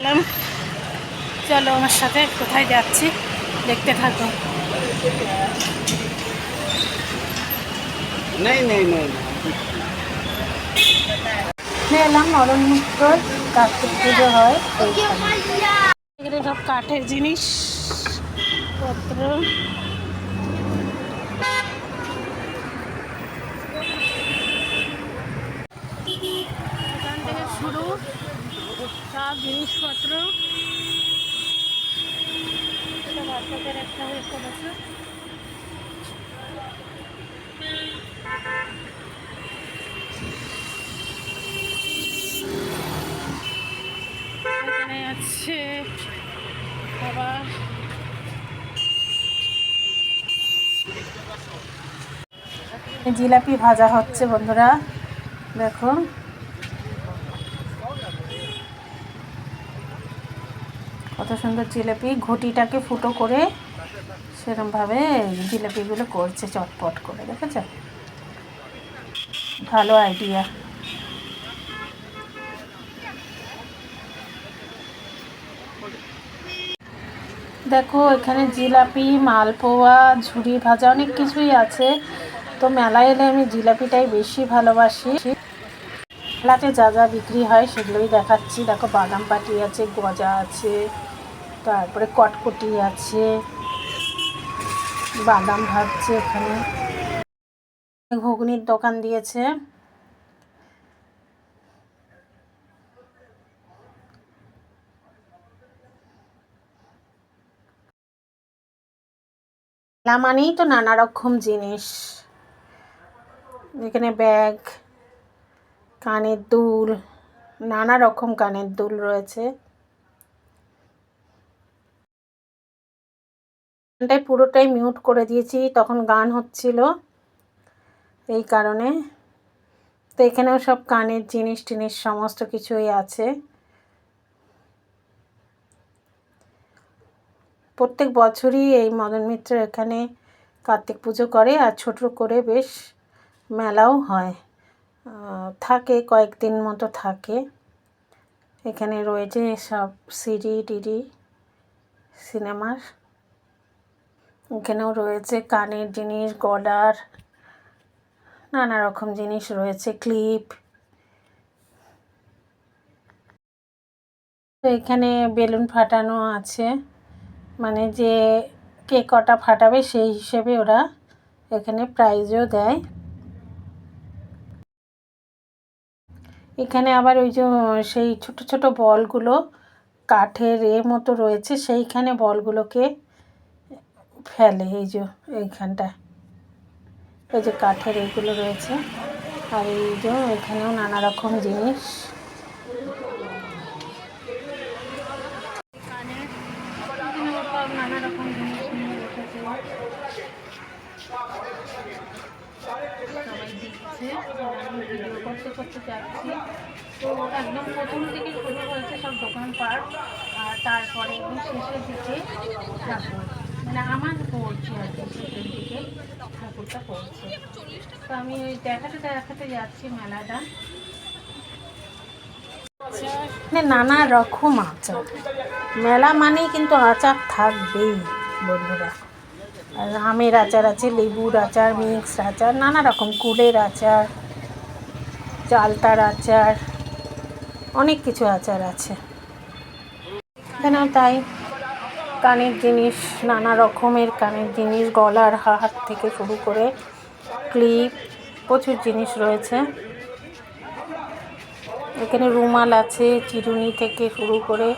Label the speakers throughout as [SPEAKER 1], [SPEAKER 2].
[SPEAKER 1] বললাম চলো আমার সাথে কোথায় যাচ্ছি? দেখতে থাকো। এলাম নরমুক্তর কার্তিক পুজো হয়। সব কাঠের জিনিস পত্র। সব জিনিসপত্র একটা এখানে আছে আবার জিলাপি ভাজা হচ্ছে বন্ধুরা। দেখো। কত সুন্দর জিলাপি। ঘটিটাকে ফুটো করে সেরমভাবে জিলাপিগুলো করছে চটপট করে, দেখেছ? ভালো আইডিয়া। দেখো, এখানে জিলাপি, মালপোয়া ঝুড়ি ভাজা অনেক কিছুই আছে। তো মেলায় এলে আমি জিলাপিটাই বেশি ভালোবাসি। মেলাতে যা যা বিক্রি হয় সেগুলোই দেখাচ্ছি। দেখো, বাদাম পাটি আছে, গজা আছে। তারপরে কটকটি আছে, বাদাম ভাজছে এখানে। ঘুগনির দোকান দিয়েছে। মানেই তো নানা রকম জিনিস। এখানে ব্যাগ, কানের দুল, নানা রকম কানের দুল রয়েছে। গানটাই পুরোটাই মিউট করে দিয়েছি, তখন গান হচ্ছিল এই কারণে। তো এখানেও সব কানের জিনিস টিনিস সমস্ত কিছুই আছে। প্রত্যেক বছরই এই মদন মিত্র এখানে কার্তিক পুজো করে আর ছোট করে বেশ মেলাও হয়। থাকে, কয়েকদিন মতো থাকে। এখানে রয়েছে সব সিডি, টিডি, সিনেমার। এখানেও রয়েছে কানের জিনিস, গলার নানা রকম জিনিস রয়েছে, ক্লিপ। তো এখানে বেলুন ফাটানো আছে মানে যে কে কটা ফাটাবে সেই হিসেবে ওরা এখানে প্রাইজও দেয়। এখানে আবার ওই যে সেই ছোট ছোট বলগুলো কাঠের এ মতো রয়েছে, সেইখানে বলগুলোকে ফেলে, এই যে এইখানটা এই যে কাঠের এইগুলো রয়েছে। আর এই যে এখানেও নানা রকম জিনিস। দোকানপাট আর তারপরে শেষের দিকে আমার পড়ছে আর কি ঠাকুরটা পড়ছে। তো আমি ওই দেখাতে দেখাতে যাচ্ছি মেলাটা। নানা রকম আচার। মেলা মানেই কিন্তু আচার থাকবেই, বন্ধুরা। আমের আচার আছে, লেবুর আচার, মিক্স আচার, নানা রকম, কুলের আচার চালতার আচার, অনেক কিছু আচার আছে। এখানেও তাই। কানের জিনিস, নানা রকমের কানের জিনিস, গলার হাত থেকে শুরু করে ক্লিপ, প্রচুর জিনিস রয়েছে। এখানে রুমাল আছে, চিরুনি থেকে শুরু করে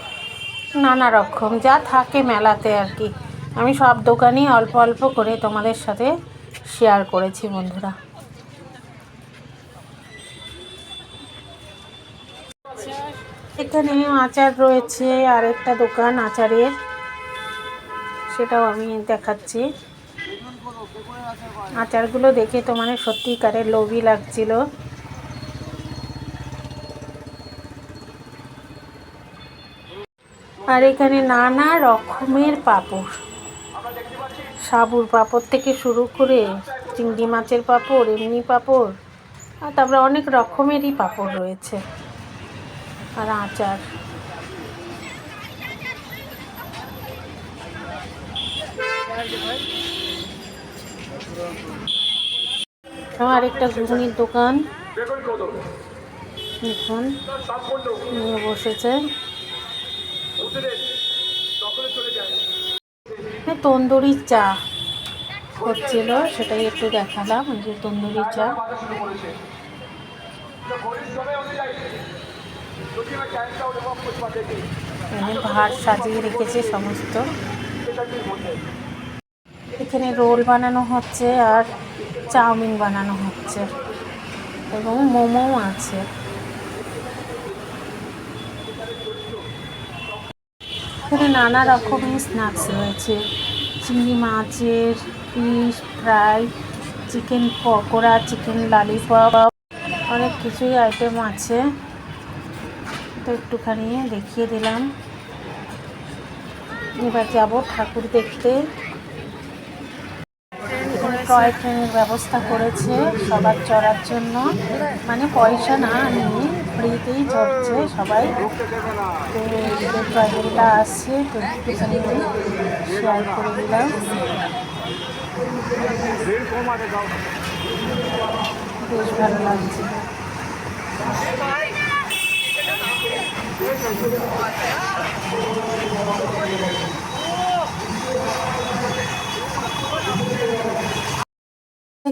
[SPEAKER 1] নানা রকম, যা থাকে মেলাতে আর কি। আমি সব দোকানই অল্প অল্প করে তোমাদের সাথে শেয়ার করেছি বন্ধুরা। এখানে আচার রয়েছে, আরেকটা দোকান আচারের। সেটাও আমি দেখাচ্ছি। আচারগুলো দেখে তো মানে সত্যিকারের লোভই লাগছিল। আর এখানে নানা রকমের পাপড়। সাবুর পাঁপড় থেকে শুরু করে চিংড়ি মাছের পাঁপড়, এমনি পাঁপড়, আর তারপরে অনেক রকমেরই পাপড় রয়েছে। আর আচার। আমার একটা ঘুগনির দোকান। দেখুন নিয়ে বসেছে। তন্দুরি চা হচ্ছিল সেটাই একটু দেখালাম যে তন্দুরি চা। এখানে ভাত সাজিয়ে রেখেছে সমস্ত। এখানে রোল বানানো হচ্ছে আর চাউমিন বানানো হচ্ছে এবং মোমো আছে। এখানে নানা রকমের স্ন্যাক্স রয়েছে। চিংড়ি মাছের fish fry, chicken pakora, chicken lollipop অনেক কিছুই আইটেম আছে। তো একটুখানি দেখিয়ে দিলাম। এবার যাব ঠাকুর দেখতে। টয় ট্রেনের ব্যবস্থা করেছে সবার চড়ার জন্য। মানে পয়সা না নিয়ে ফ্রিতেই চড়ছে সবাই। তো ট্রেনটা আসছে তো একটুখানি শেয়ার করে দিলাম। বেশ ভালো লাগছে।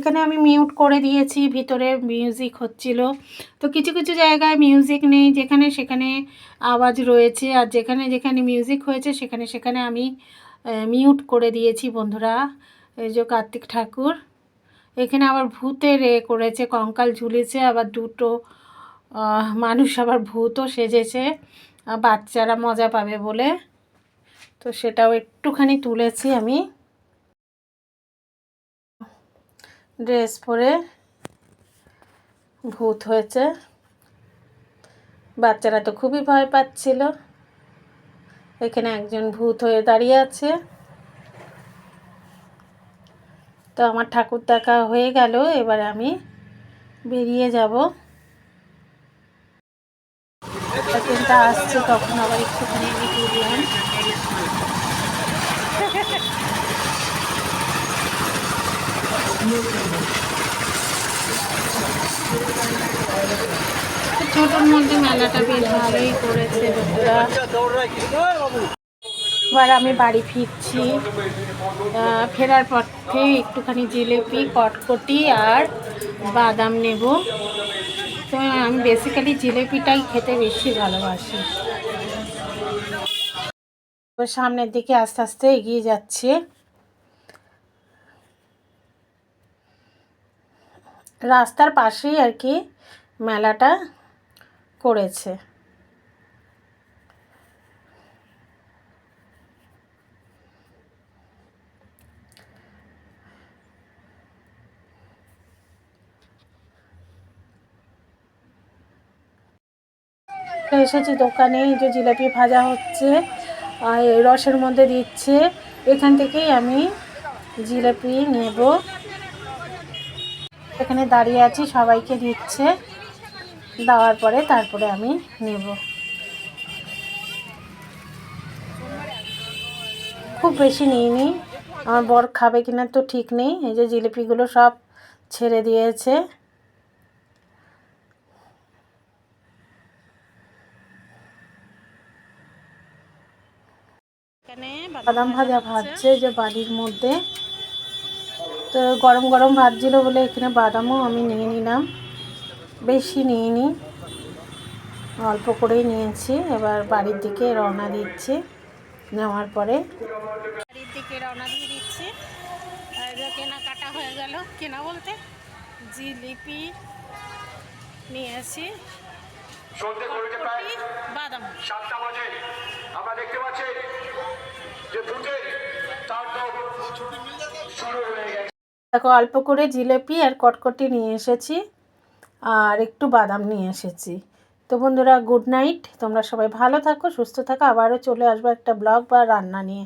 [SPEAKER 1] এখানে আমি মিউট করে দিয়েছি, ভিতরে মিউজিক হচ্ছিল। তো কিছু কিছু জায়গায় মিউজিক নেই, যেখানে সেখানে আওয়াজ রয়েছে। আর যেখানে যেখানে মিউজিক হয়েছে, সেখানে সেখানে আমি মিউট করে দিয়েছি বন্ধুরা। এই যে কার্তিক ঠাকুর, এখানে আবার ভূতের এ করেছে, কঙ্কাল ঝুলেছে, আবার দুটো মানুষ আবার ভূতও সেজেছে। বাচ্চারা মজা পাবে বলে। তো সেটাও একটুখানি তুলেছি আমি। ড্রেস পরে ভূত হয়েছে। বাচ্চারা তো খুবই ভয় পাচ্ছিল। এখানে একজন ভূত হয়ে দাঁড়িয়ে আছে। তো আমার ঠাকুর দেখা হয়ে গেল, এবার আমি বেরিয়ে যাব। ট্রেনটা আসছে তখন আবার একটুখানি আমি ছোটোর মধ্যে মেলাটা বেশ ভালোই করেছে এবার আমি বাড়ি ফিরছি। ফেরার পথে একটুখানি জিলিপি, কটকটি আর বাদাম নেব। তো আমি বেসিক্যালি জিলিপিটাই খেতে বেশি ভালোবাসি। সামনের দিকে আস্তে আস্তে এগিয়ে যাচ্ছে। রাস্তার পাশেই আর কি মেলাটা করেছে। এসেছি দোকানে, এই যে জিলাপি ভাজা হচ্ছে, আর রসের মধ্যে দিচ্ছে। এখান থেকেই আমি জিলাপি নেব। এখানে দাঁড়িয়ে আছি, সবাইকে দিচ্ছে। দেওয়ার পরে তারপরে আমি নেব। খুব বেশি নিইনি আমার বর খাবে কিনা তো ঠিক নেই। এই যে জিলিপিগুলো সব ছেড়ে দিয়েছে। বাদাম ভাজা ভাজছে যে বাড়ির মধ্যে। তো গরম গরম ভাজছিল বলে এখানে বাদামও আমি নিয়ে নিলাম। বেশি নিইনি। অল্প করেই নিয়েছি। এবার বাড়ির দিকে রওনা দিচ্ছি। নেওয়ার পরে বাড়ির দিকে রওনা দিয়ে দিচ্ছি। কেনাকাটা হয়ে গেল কেনা বলতে জিলিপি নিয়েছি।
[SPEAKER 2] সন্ধ্যে ঘড়িতে
[SPEAKER 1] বাদাম।
[SPEAKER 2] সাতটা বাজে। আমরা দেখতে পাচ্ছি যে ভূতের তার শুরু হয়ে গেছে।
[SPEAKER 1] দেখো, অল্প করে জিলেপি আর কটকটি নিয়ে এসেছি আর একটু বাদাম নিয়ে এসেছি। তো বন্ধুরা, গুড নাইট। তোমরা সবাই ভালো থাকো, সুস্থ থাকো। আবারও চলে আসব একটা ব্লগ বা রান্না নিয়ে।